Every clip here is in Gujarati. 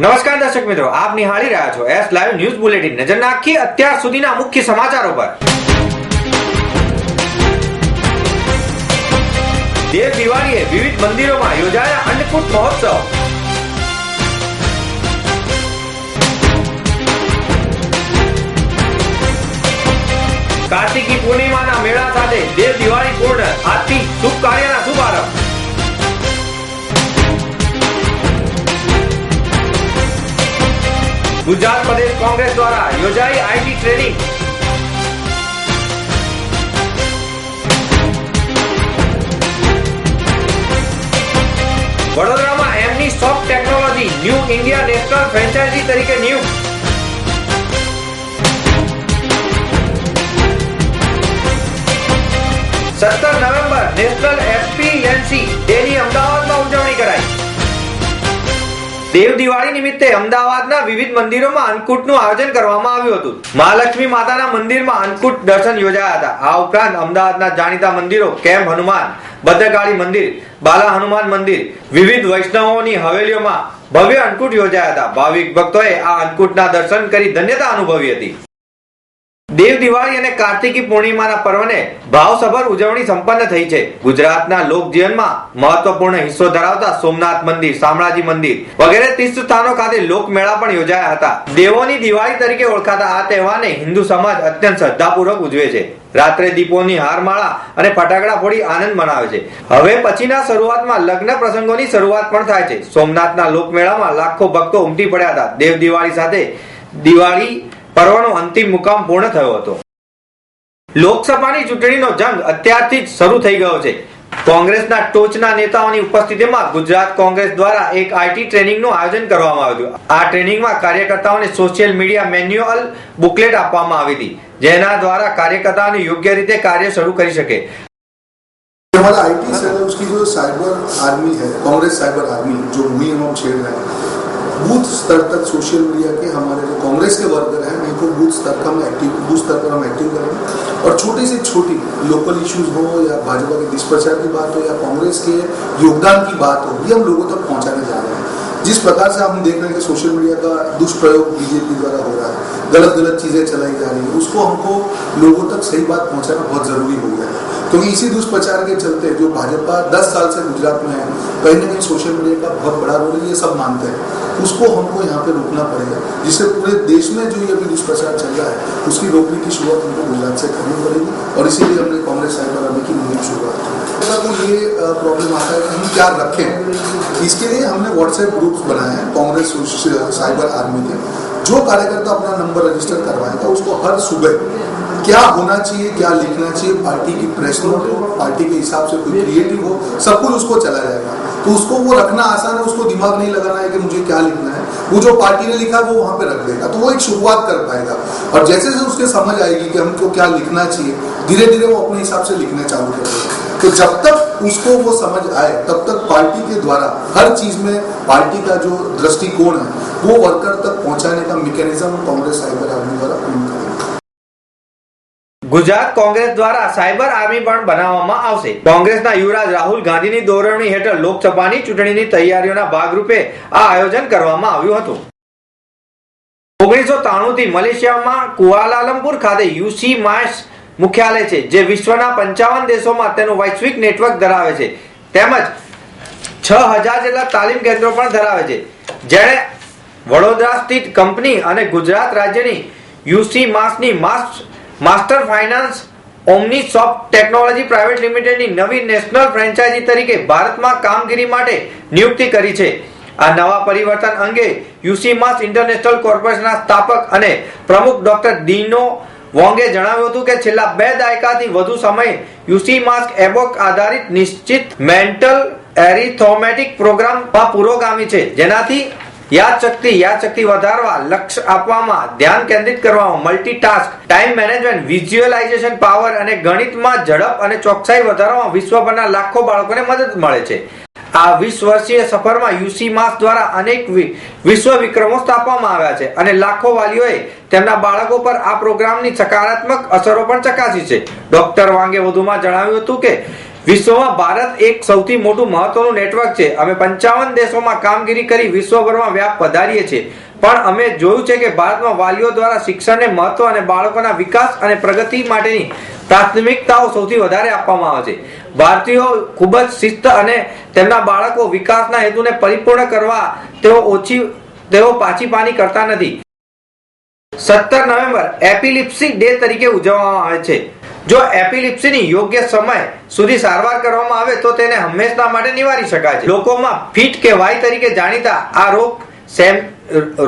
દર્શક મિત્રો, આપ નિહાળી રહ્યા છો એસ લાઈવ ન્યૂઝ બુલેટિન નજર નાખીએ અત્યાર સુધીના મુખ્ય સમાચારો પર. દેવ દિવાળીએ વિવિધ મંદિરોમાં યોજાયા અન્નકૂટ મહોત્સવ. કાર્તિકી પૂર્ણિમાના મેળા સાથે દેવ દિવાળી પૂર્ણ. આજથી શુભ કાર્યના ગુજરાત પ્રદેશ કોંગ્રેસ દ્વારા યોજાઈ આઈટી ટ્રેનિંગ. વડોદરામાં એમની soft technology new India national franchise તરીકે નિયુક્ત. સત્તર નવેમ્બર નેશનલ એસપીએનસી ડેની અમદાવાદમાં ઉજવણી કરાઈ. દેવ દિવાળી નિમિત્તે અમદાવાદના વિવિધ મંદિરોમાં અન્નકૂટનું આયોજન કરવામાં આવ્યું હતું. મહાલક્ષ્મી માતાના મંદિરમાં અન્નકૂટ દર્શન યોજાયા હતા. આ ઉપરાંત અમદાવાદના જાણીતા મંદિરો કેમ્પ હનુમાન, ભદ્રકાળી મંદિર, બાલા હનુમાન મંદિર, વિવિધ વૈષ્ણવોની હવેલીઓમાં ભવ્ય અન્નકૂટ યોજાયા હતા. ભાવિક ભક્તોએ આ અન્નકૂટના દર્શન કરી ધન્યતા અનુભવી હતી. દેવ દિવાળી અને કાર્તિકી પૂર્ણિમાના પર્વને ભાવસભર ઉજવણી સંપન્ન થઈ છે. ગુજરાતના લોકજીવનમાં મહત્વપૂર્ણ હિસ્સો ધરાવતા સોમનાથ મંદિર, શામળાજી મંદિર વગેરે તીર્થ સ્થાનો ખાતે લોકમેળા પણ યોજાયા હતા. દેવોની દિવાળી તરીકે ઓળખાતા આ તહેવારને હિન્દુ સમાજ અત્યંત શ્રદ્ધાપૂર્વક ઉજવે છે. રાત્રે દીપોની હારમાળા અને ફટાકડા ફોડી આનંદ મનાવે છે. હવે પછીના શરૂઆતમાં લગ્ન પ્રસંગોની શરૂઆત પણ થાય છે. સોમનાથના લોકમેળામાં લાખો ભક્તો ઉમટી પડ્યા હતા. દેવ દિવાળી સાથે દિવાળી પર્વનો અંતિમ મુકામ પૂર્ણ થયો હતો લોકસભાની ચૂંટણીનો જંગ અત્યારથી જ શરૂ થઈ ગયો છે કોંગ્રેસના ટોચના નેતાઓની ઉપસ્થિતિમાં ગુજરાત કોંગ્રેસ દ્વારા એક આઈટી ટ્રેનિંગનું આયોજન કરવામાં આવ્યું હતું આ ટ્રેનિંગમાં કાર્યકર્તાઓને સોશિયલ મીડિયા મેન્યુઅલ બુકલેટ આપવામાં આવી હતી જેના દ્વારા કાર્યકર્તાઓને યોગ્ય રીતે કાર્ય શરૂ કરી શકે हमारा आईटी सेल है उसकी जो साइबर आर्मी है कांग्रेस साइबर आर्मी जो मुहिम हम छेड़ रहे हैं बूथ स्तर तक सोशल मीडिया के हमारे जो कांग्रेस के वर्कर हैं, उनको बूथ स्तर का हम एक्टिव बूथ स्तर पर हम एक्टिव करेंगे। और छोटी से छोटी लोकल इश्यूज़ हो या भाजपा के दुष्प्रचार की बात हो या कांग्रेस के योगदान की बात हो, ये हम लोगों तक पहुँचाने जिस प्रकार से हम देख रहे हैं कि सोशल मीडिया का दुष्प्रयोग बीजेपी द्वारा हो रहा है, गलत गलत चीज़ें चलाई जा रही है, उसको हमको लोगों तक सही बात पहुंचाना बहुत ज़रूरी हो गया है। क्योंकि इसी दुष्प्रचार के चलते जो भाजपा 10 साल से गुजरात में है, कहीं ना कहीं सोशल मीडिया का बहुत बड़ा रोल है, ये सब मानते हैं। उसको हमको यहाँ पे रोकना पड़ेगा, जिससे पूरे देश में जो ये अभी दुष्प्रचार चल रहा है, उसकी रोकने की शुरुआत हमको गुजरात से करनी पड़ेगी। और इसीलिए हमने कांग्रेस आर्मी की मुहिम शुरुआत की। तो ये प्रॉब्लम आता है कि हम क्या रखें। इसके लिए हमने व्हाट्सएप ग्रुप्स बनाए हैं, कांग्रेस साइबर आर्मी के। जो कार्यकर्ता अपना नंबर रजिस्टर करवाएगा उसको हर सुबह क्या होना चाहिए, क्या लिखना चाहिए, पार्टी की प्रेस नोट हो, पार्टी के हिसाब से कोई क्रिएटिव हो, सब कुछ उसको चला जाएगा। तो उसको वो रखना आसान है, उसको दिमाग नहीं लगाना है कि मुझे क्या लिखना है। वो जो पार्टी ने लिखा, वो वहाँ पे रख देगा तो वो एक शुरुआत कर पाएगा। और जैसे जैसे उसके समझ आएगी कि हमको क्या लिखना चाहिए धीरे धीरे वो अपने हिसाब से लिखना चालू कर देगा। तो जब तक उसको वो समझ आए, तब तक पार्टी के द्वारा हर चीज में पार्टी का जो दृष्टिकोण है वो वर्कर तक पहुंचाने का मैकेनिज्म कांग्रेस साइबर आर्मी द्वारा पूर्ण करेगा ગુજરાત કોંગ્રેસ દ્વારા સાયબર આર્મી પણ બનાવવામાં આવશે કોંગ્રેસના યુવરાજ રાહુલ ગાંધીની દોરવણી હેઠળ લોકસભાની ચૂંટણીની તૈયારીઓના ભાગરૂપે આ આયોજન કરવામાં આવ્યું હતું ઓગણીસો ત્રાણું થી મલેશિયામાં કુઆલાલંપુર ખાતે યુસી માસ મુખ્યાલય છે જે વિશ્વના પંચાવન દેશોમાં તેનું વૈશ્વિક નેટવર્ક ધરાવે છે તેમજ છ હજાર જેટલા તાલીમ કેન્દ્રો પણ ધરાવે છે. જેણે વડોદરા સ્થિત કંપની અને ગુજરાત રાજ્યની યુસી માસની માસ master finance Omni soft technology private લિમિટેડની નવી નેશનલ ફ્રેન્ચાઇઝી તરીકે ભારતમાં કામગીરી માટે નિયુક્તિ કરી છે. આ નવા પરિવર્તન અંગે યુસી માસ ઇન્ટરનેશનલ કોર્પોરેશનના સ્થાપક અને પ્રમુખ ડોક્ટર ડીનો વોંગે જણાવ્યું હતું કે છેલ્લા બે દાયકાથી વધુ સમય યુસી માસ્ક એબોક આધારિત નિશ્ચિત મેન્ટલ એરિથોમેટિક પ્રોગ્રામમાં પુરોગામી છે. જેનાથી યાદશક્તિ યાદશક્તિ વધારવા લક્ષ્ય આપવામાં, ધ્યાન કેન્દ્રિત કરવામાં multitask time management visualisation power અને ગણિતમાં ઝડપ અને ચોકસાઈ વધારવામાં વિશ્વભરના લાખો બાળકોને મદદ મળે છે. આ વીસ વર્ષીય સફરમાં યુસી માસ દ્વારા અનેક વિશ્વ વિક્રમો સ્થાપવામાં આવ્યા છે અને લાખો વાલીઓએ તેમના બાળકો પર આ પ્રોગ્રામની સકારાત્મક અસરો પણ ચકાસી છે. ડોક્ટર વાંગે વધુમાં જણાવ્યું હતું કે વિશ્વમાં ભારત એક સૌથી મોટું મહત્વનું નેટવર્ક છે. અમે પંચાવન દેશોમાં કામગીરી કરી વિશ્વભરમાં વ્યાપ વધારીએ છીએ. પણ અમે જોયું છે કે ભારતમાં વાલીઓ દ્વારા શિક્ષણને મહત્વ અને બાળકોના વિકાસ અને પ્રગતિ માટેની પ્રાથમિકતાઓ સૌથી વધારે આપવામાં આવે છે. ભારતીયો ખૂબ જ શિસ્ત અને તેમના બાળકો વિકાસના હેતુને પરિપૂર્ણ કરવા તેઓ ઓછી તેઓ પાછી પાની કરતા નથી. સત્તર નવેમ્બર એપિલિપ્સી ડે તરીકે ઉજવવામાં આવે છે. જો એપિલિપ્સીની યોગ્ય સમય સુધી સારવાર કરવામાં આવે તો તેને હંમેશા માટે નિવારી શકાય છે. લોકોમાં ફીટ કે વાય તરીકે જાણીતા આ રોગ સેમ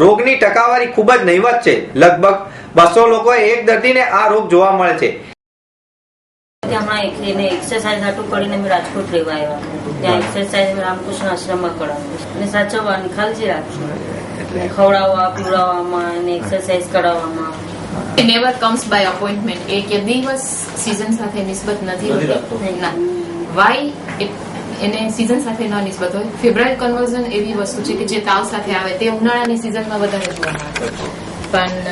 રોગની ટકાવારી ખૂબ જ નહીવત છે. લગભગ બસો લોકોએ એક દર્દીને આ રોગ જોવા મળે છે. ત્યાં હમણાં એક એને એક્સરસાઇઝ હાટું કરીને અમે રાજકોટ લેવા આવ્યા ત્યાં એક્સરસાઇઝ રામકૃષ્ણ આશ્રમમાં કરાવી અને સાચવવાની કાળજી રાખશું ખવડાવવા પીવડાવવામાં અને એક્સરસાઇઝ કરાવવામાં. It કમ્સ બાય અપોઇન્ટમેન્ટ એ કે દિવસ સીઝન સાથે નિસ્બત નથી ના વાય એને સીઝન સાથે ન નિસ્બત હોય ફેબ્રાઇલ કન્વર્ઝન એવી વસ્તુ છે કે જે તાવ સાથે આવે તે ઉનાળાની સિઝનમાં વધારે જોવા મળે પણ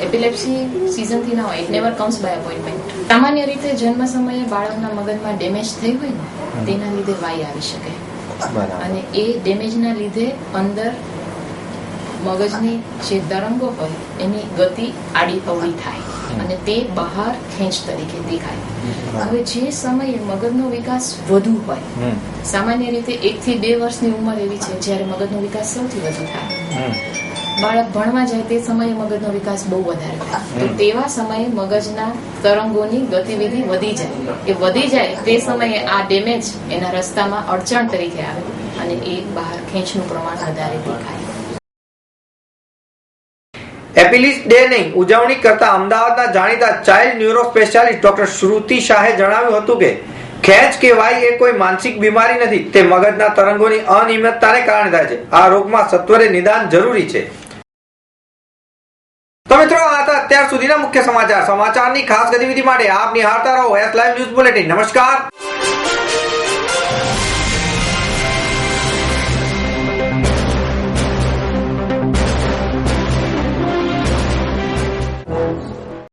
એપિલેપ્સી સિઝનથી ના હોય it never comes by appointment સામાન્ય રીતે જન્મ સમયે બાળકના મગજમાં ડેમેજ થઈ હોય ને તેના લીધે વાય આવી શકે અને એ ડેમેજના લીધે અંદર મગજની જે તરંગો હોય એની ગતિ આડી અવળી થાય અને તે બહાર ખેંચ તરીકે દેખાય. હવે જે સમયે મગજનો વિકાસ વધુ હોય સામાન્ય રીતે એક થી બે વર્ષની ઉંમર એવી છે જ્યારે મગજનો વિકાસ સૌથી વધુ થાય. બાળક ભણવા જાય તે સમયે મગજનો વિકાસ બહુ વધારે થાય. તો તેવા સમયે મગજના તરંગોની ગતિવિધિ વધી જાય. એ વધી જાય તે સમયે આ ડેમેજ એના રસ્તામાં અડચણ તરીકે આવે અને એ બહાર ખેંચનું પ્રમાણ વધારે દેખાય. એપિલિસ ડે ની ઉજવણી કરતા અમદાવાદના જાણીતા child neuro specialist doctor Shruti શાહે જણાવ્યું હતું કે, ખેંચ કે વાઈ એ કોઈ માનસિક બીમારી નથી. તે મગજના તરંગોની અનિયમિતતાને કારણે થાય છે. આ રોગમાં સત્વરે નિદાન જરૂરી છે. તો મિત્રો, આ હતા અત્યાર સુધીના મુખ્ય સમાચાર. સમાચારની ખાસ ગતિવિધિ માટે આપ નિહાળતા રહો. એસ લાઈવ ન્યૂઝ બુલેટિન નમસ્કાર.